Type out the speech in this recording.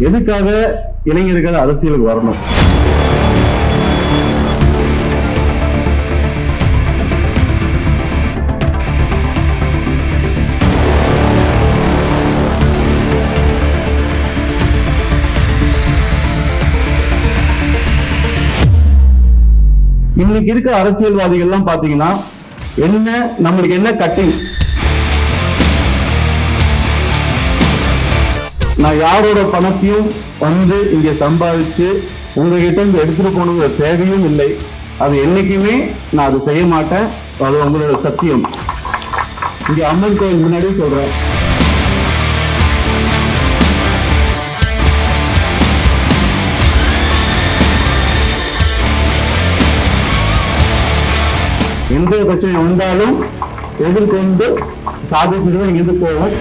எதுக்காக இளைஞர்கள் அரசியலுக்கு வரணும்? இன்னைக்கு இருக்கிற அரசியல்வாதிகள்லாம் பாத்தீங்கன்னா என்ன நம்மளுக்கு என்ன கட்டிங் நான் யாரோட பணத்தையும் வந்து இங்க சம்பாதிச்சு உங்ககிட்ட இருந்து எடுத்துட்டு போகணுங்கிற தேவையும் இல்லை. அது என்னைக்குமே நான் அது செய்ய மாட்டேன். அது உங்களோட சத்தியம். இங்க அம்மன் கோயில் முன்னாடி சொல்கிறேன் எந்த பிரச்சனை வந்தாலும் எதிர்கொண்டு சாதிச்சுட்டு இங்கிருந்து போவோம்.